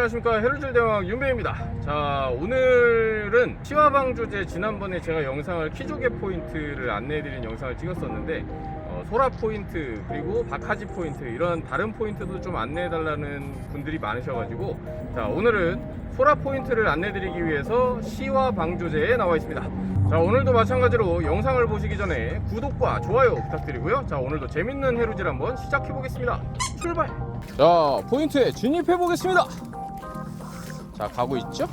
안녕하십니까. 해루질 대왕 윤배입니다. 자 오늘은 시화방 주제 지난번에 제가 영상을 키조개 포인트를 안내해드린 영상을 찍었었는데 어, 소라 포인트 그리고 박하지 포인트 이런 다른 포인트도 좀 안내해달라는 분들이 많으셔가지고 자 오늘은 소라 포인트를 안내드리기 위해서 시화 방조제에 나와 있습니다. 자 오늘도 마찬가지로 영상을 보시기 전에 구독과 좋아요 부탁드리고요. 자 오늘도 재밌는 해루질 한번 시작해 보겠습니다. 출발! 자 포인트에 진입해 보겠습니다 자 가고 있죠?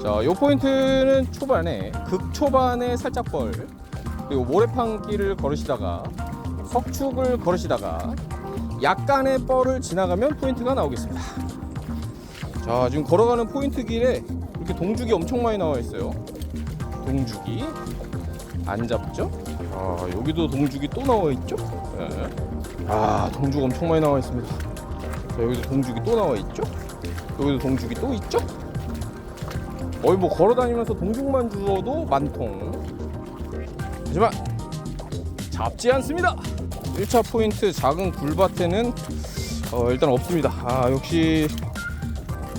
자 요 포인트는 초반에 극초반에 살짝 벌 그리고 모래판길을 걸으시다가 석축을 걸으시다가 약간의 뻘을 지나가면 포인트가 나오겠습니다. 자 지금 걸어가는 포인트 길에 이렇게 동죽이 엄청 많이 나와 있어요. 동죽이. 안 잡죠? 아 여기도 동죽이 또 나와 있죠? 네. 아 동죽 엄청 많이 나와 있습니다. 자, 여기도 동죽이 또 나와 있죠 여기도 동죽이 또 있죠? 거의 뭐 걸어다니면서 동죽만 주워도 만통. 하지만 잡지 않습니다. 1차 포인트 작은 굴밭에는 어, 일단 없습니다. 아 역시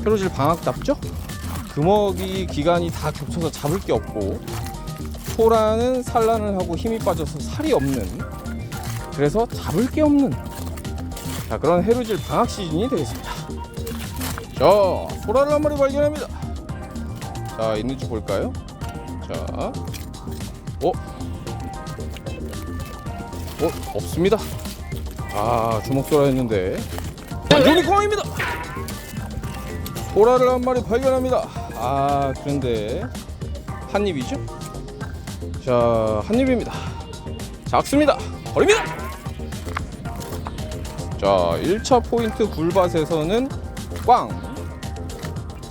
페로질 방학답죠? 금어기 기간이 다 겹쳐서 잡을 게 없고 소라는 산란을 하고 힘이 빠져서 살이 없는 그래서 잡을 게 없는 자 그런 해루질 방학 시즌이 되겠습니다 자 소라를 한 마리 발견합니다. 자 있는지 볼까요? 자 어? 어? 없습니다. 아 주먹소라였는데. 유니콘입니다! 소라를 한 마리 발견합니다. 아 그런데 한 입이죠? 자 한 입입니다. 작습니다. 버립니다! 자 1차 포인트 굴밭에서는 꽝.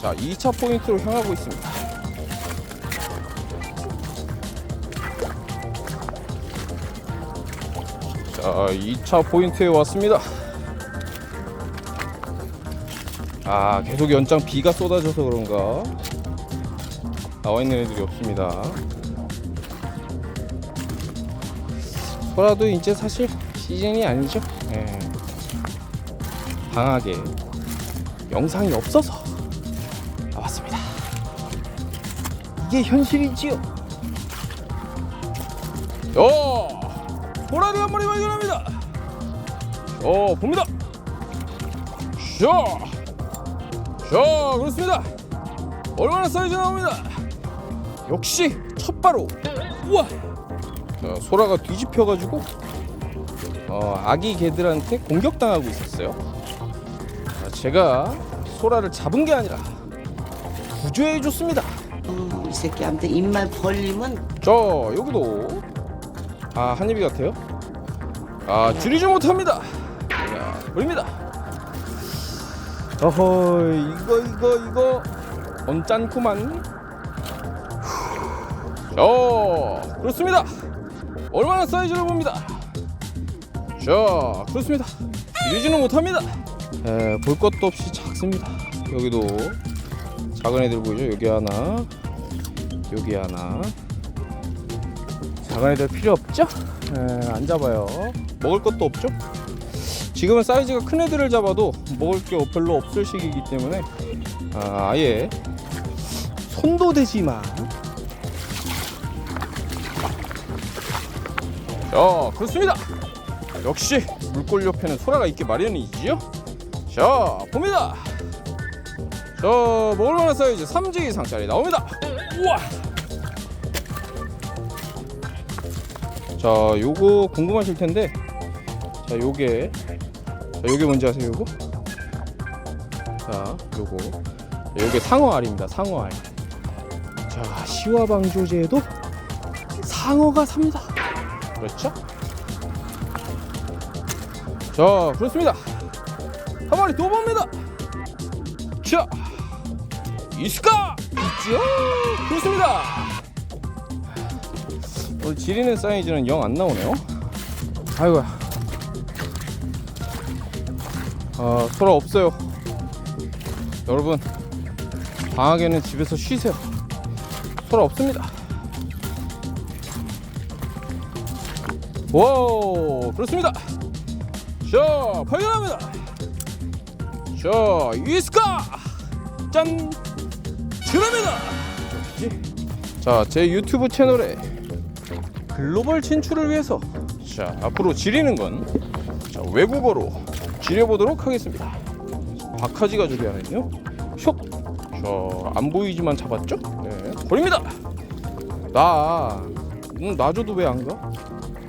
자 2차 포인트로 향하고 있습니다. 자 2차 포인트에 왔습니다. 아 계속 연장 비가 쏟아져서 그런가 나와 있는 애들이 없습니다. 소라도 이제 사실 시즌이 아니죠. 예. 방학에 영상이 없어서 나 왔습니다. 이게 현실이지요. 어, 호라를 한 마리 발견합니다. 어, 봅니다. 샤, 샤, 그렇습니다. 얼마나 사이즈 나옵니다. 역시 첫 바로. 우와. 자, 소라가 뒤집혀가지고 어, 아기 개들한테 공격당하고 있었어요. 자, 제가 소라를 잡은 게 아니라 구조해 줬습니다. 음, 이 새끼한테 입만 벌리면 자 여기도 아 한입이 같아요. 아 줄이지 못합니다. 자 버립니다. 어허 이거 이거 이거 언짢구만. 자 그렇습니다. 얼마나 사이즈를 봅니다. 자 그렇습니다. 줄이지는 못합니다. 에, 볼 것도 없이 작습니다. 여기도 작은 애들 보이죠? 여기 하나, 여기 하나. 작은 애들 필요 없죠? 에, 안 잡아요. 먹을 것도 없죠? 지금은 사이즈가 큰 애들을 잡아도 먹을 게 별로 없을 시기이기 때문에 아, 아예 손도 대지 마. 자, 그렇습니다. 역시 물골 옆에는 소라가 있기 마련이지요. 자, 봅니다. 자, 먹을만한 사이즈 3지 이상짜리 나옵니다. 우와. 자, 요거 궁금하실 텐데, 자, 요게, 자, 요게 뭔지 아세요, 요거? 자, 요거, 자, 요게 상어알입니다, 상어알. 자, 시화방조제에도 상어가 삽니다. 그렇죠? 자, 그렇습니다. 한 마리 더 봅니다. 자, 이스카 있죠? 그렇습니다. 오늘 지리는 사이즈는 영 안 나오네요. 아이고야. 아, 소라 없어요. 여러분, 방학에는 집에서 쉬세요. 소라 없습니다. 와우, 그렇습니다. 자, 발견합니다. 자 이스카 짠 드랍니다! 자 제 유튜브 채널에 글로벌 진출을 위해서 자 앞으로 지리는 건 자, 외국어로 지려보도록 하겠습니다. 박하지가 조리하는요. 슉자안 보이지만 잡았죠? 네 버립니다! 나 응, 놔줘도 왜 안 가?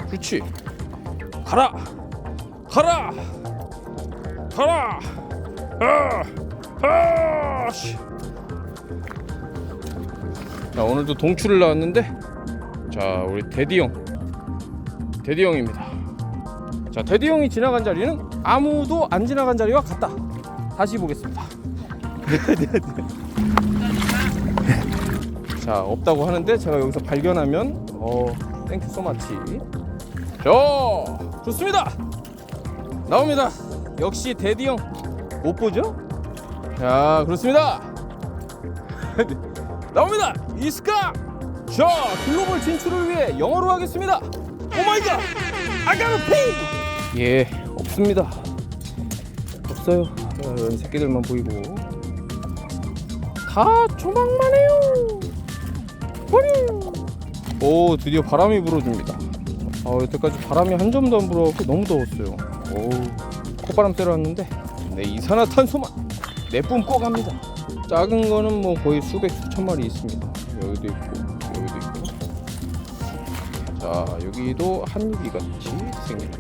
그렇지. 가라! 가라! 가라! 아! 아! 씨. 자 오늘도 동출을 나왔는데 자 우리 대디 형. 대디 형입니다. 자 대디 형이 지나간 자리는 아무도 안 지나간 자리와 같다. 다시 보겠습니다. 자 없다고 하는데 제가 여기서 발견하면 어 땡큐 소마치 자 좋습니다. 나옵니다. 역시 대디 형. 못 보죠? 자 그렇습니다 나옵니다. 이스카! 자 글로벌 진출을 위해 영어로 하겠습니다. 오 마이 갓! 아가르 페이 예 없습니다. 없어요. 자, 이런 새끼들만 보이고. 다 조망만 해요. 버려! 오 드디어 바람이 불어줍니다. 아 여태까지 바람이 한 점도 안 불어갖고 너무 더웠어요. 오 콧바람 쐬러 왔는데 네 이산화탄소만 내뿜고 갑니다 작은 거는 뭐 거의 수백 수천 마리 있습니다. 여기도 있고 여기도 있고. 자 여기도 한입이 같이 생긴 거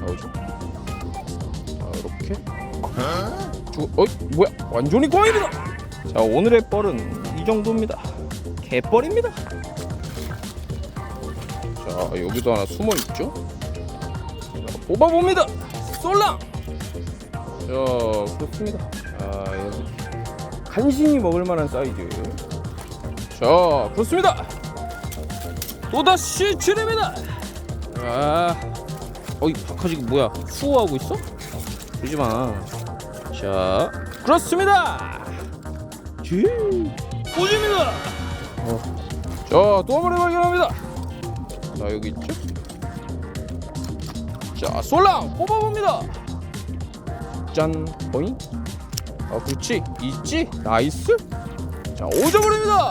나오죠? 자 이렇게. 주, 어 뭐야? 완전히 꽝입니다! 자 오늘의 뻘은 이 정도입니다. 개뻘입니다. 자 여기도 하나 숨어 있죠? 자, 뽑아봅니다! 쏠랑 자 그렇습니다. 자 여기 간신히 먹을 만한 사이즈 자 그렇습니다. 또다시 지릅니다. 아 어이 박하지가 뭐야? 수호하고 있어? 그러지 마. 자 그렇습니다. 지 오집니다. 어. 자 또 한 마리 발견합니다. 자 여기 있죠? 자 솔랑 뽑아봅니다. 짠 보잉 아 그렇지. 있지? 나이스. 자 5점을입니다.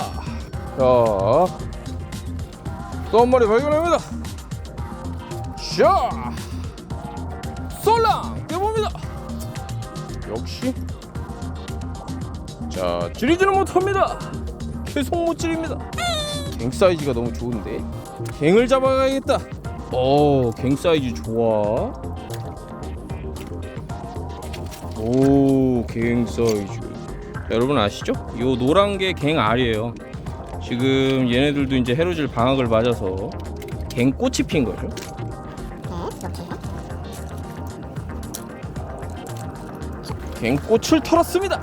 자 또 한 마리 발견합니다. 자 솔랑 떼봅니다. 역시. 자 지리지는 못합니다. 계속 못 지립니다. 갱 사이즈가 너무 좋은데? 갱을 잡아가야겠다. 오 갱 사이즈 좋아 오 갱 사이즈. 여러분 아시죠? 요 노란 게 갱 알이에요. 지금 얘네들도 이제 해로질 방학을 맞아서 갱 꽃이 핀 거죠. 갱 꽃을 털었습니다.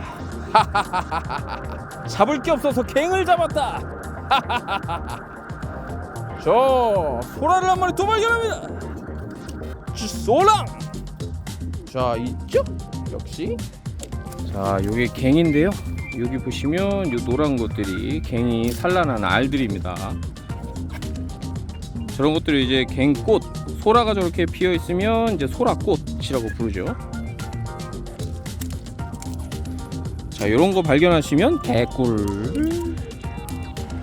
잡을 게 없어서 갱을 잡았다. 저 소라를 한 마리 또 발견합니다. 소랑! 자 있죠 역시. 자 요게 갱인데요. 여기 보시면 요 노란 것들이 갱이 산란한 알들입니다. 저런 것들이 이제 갱꽃 소라가 저렇게 피어 있으면 이제 소라꽃이라고 부르죠. 자 요런 거 발견하시면 개꿀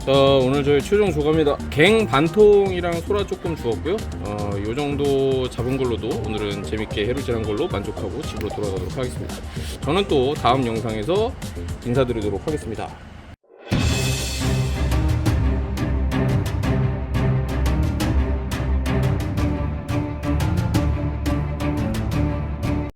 자 오늘 저희 최종 조감입니다. 갱 반통이랑 소라 조금 주었고요. 어, 요 정도 잡은 걸로도 오늘은 재밌게 해루질한 걸로 만족하고 집으로 돌아가도록 하겠습니다. 저는 또 다음 영상에서 인사드리도록 하겠습니다